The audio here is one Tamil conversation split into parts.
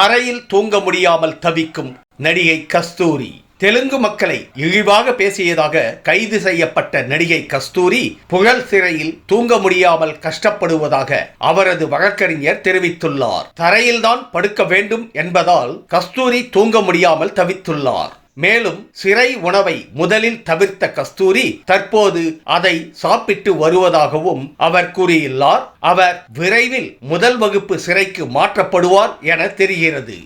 தரையில் தூங்க முடியாமல் தவிக்கும் நடிகை கஸ்தூரி. தெலுங்கு மக்களை இழிவாக பேசியதாக கைது செய்யப்பட்ட நடிகை கஸ்தூரி புகழ் சிறையில் தூங்க முடியாமல் கஷ்டப்படுவதாக அவரது வழக்கறிஞர் தெரிவித்துள்ளார். தரையில்தான் படுக்க வேண்டும் என்பதால் கஸ்தூரி தூங்க முடியாமல் தவித்துள்ளார். மேலும் சிறை உணவை முதலில் தவிர்த்த கஸ்தூரி தற்போது அதை சாப்பிட்டு வருவதாகவும் அவர் கூறியுள்ளார். அவர் விரைவில் முதல் வகுப்பு சிறைக்கு மாற்றப்படுவார் என தெரிகிறது.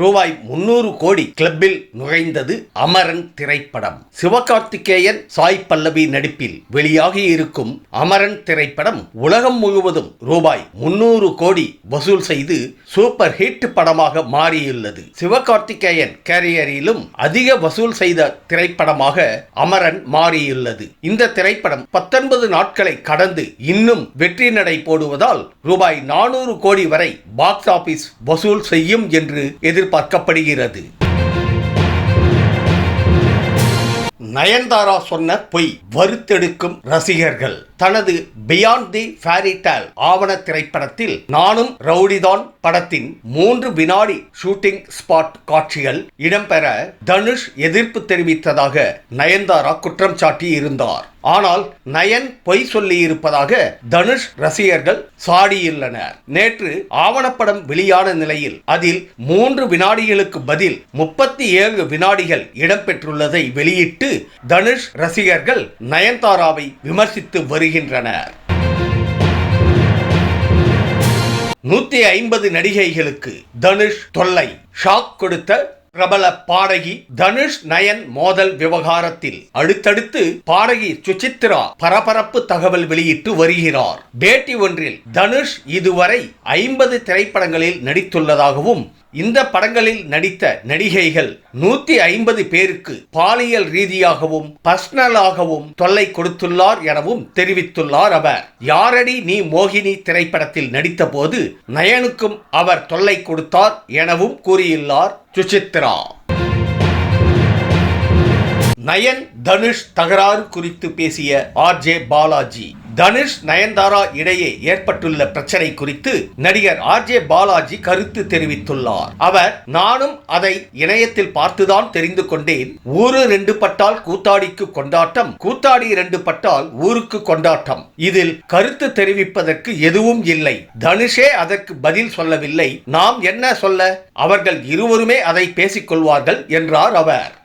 ரூபாய் முன்னூறு கோடி கிளப்பில் நுழைந்தது அமரன் திரைப்படம். சிவகார்த்திகேயன் சாய் பல்லவி நடிப்பில் வெளியாகி இருக்கும் அமரன் திரைப்படம் உலகம் முழுவதும் ரூபாய் முன்னூறு கோடி வசூல் செய்து சூப்பர் ஹிட் படமாக மாறியுள்ளது. சிவகார்த்திகேயன் கேரியரிலும் அதிக வசூல் செய்த திரைப்படமாக அமரன் மாறியுள்ளது. இந்த திரைப்படம் பத்தொன்பது நாட்களை கடந்து இன்னும் வெற்றி நடை போடுவதால் ரூபாய் நானூறு கோடி வரை பாக்ஸ் ஆபீஸ் வசூல் செய்யும் என்று எதிர் எதிர்பார்க்கப்படுகிறது நயன்தாரா சொன்ன பொய் வறுத்தெடுக்கும் ரசிகர்கள். தனது பியாண்ட் தி ஃபேரிடால் ஆவண திரைப்படத்தில் நானும் ரவுடிதான் படத்தின் மூன்று வினாடி ஷூட்டிங் ஸ்பாட் காட்சிகள் இடம்பெற தனுஷ் எதிர்ப்பு தெரிவித்ததாக நயன்தாரா குற்றம் சாட்டி இருந்தார் ஆனால் நயன் பொய் சொல்லியிருப்பதாக தனுஷ் ரசிகர்கள் சாடியுள்ளனர். நேற்று ஆவணப்படம் வெளியான நிலையில் அதில் மூன்று வினாடிகளுக்கு பதில் முப்பத்தி ஏழு வினாடிகள் இடம்பெற்றுள்ளதை வெளியிட்டு தனுஷ் ரசிகர்கள் நயன்தாராவை விமர்சித்து வருகின்றனர். நூத்தி ஐம்பது நடிகைகளுக்கு தனுஷ் தொல்லை ஷாக் கொடுத்த பிரபல பாடகி தனுஷ் நயன் மோதல் விவகாரத்தில். அடுத்தடுத்து பாடகி சுசித்ரா பரபரப்பு தகவல் வெளியிட்டு வருகிறார். பேட்டி ஒன்றில் தனுஷ் இதுவரை ஐம்பது திரைப்படங்களில் நடித்துள்ளதாகவும் இந்த படங்களில் நடித்த நடிகைகள் நூத்தி ஐம்பது பேருக்கு பாலியல் ரீதியாகவும் பர்சனலாகவும் தொல்லை கொடுத்துள்ளார் எனவும் தெரிவித்துள்ளார் அவர். யாரடி நீ மோகினி திரைப்படத்தில் நடித்தபோது நயனுக்கும் அவர் தொல்லை கொடுத்தார் எனவும் கூறியுள்ளார் சுசித்ரா. நயன் தனுஷ் தகராறு குறித்து பேசிய ஆர் ஜே பாலாஜி. தனுஷ் நயன்தாரா இடையே ஏற்பட்டுள்ள பிரச்சனை குறித்து நடிகர் ஆர் ஜே பாலாஜி கருத்து தெரிவித்துள்ளார். அவர் நானும் அதை இணையத்தில் பார்த்துதான் தெரிந்து கொண்டேன். ஊரு ரெண்டு பட்டால் கூத்தாடிக்கு கொண்டாட்டம் கூத்தாடி ரெண்டு பட்டால் ஊருக்கு கொண்டாட்டம். இதில் கருத்து தெரிவிப்பதற்கு எதுவும் இல்லை. தனுஷே அதற்கு பதில் சொல்லவில்லை. நாம் என்ன சொல்ல? அவர்கள் இருவருமே அதை பேசிக்கொள்வார்கள் என்றார் அவர்.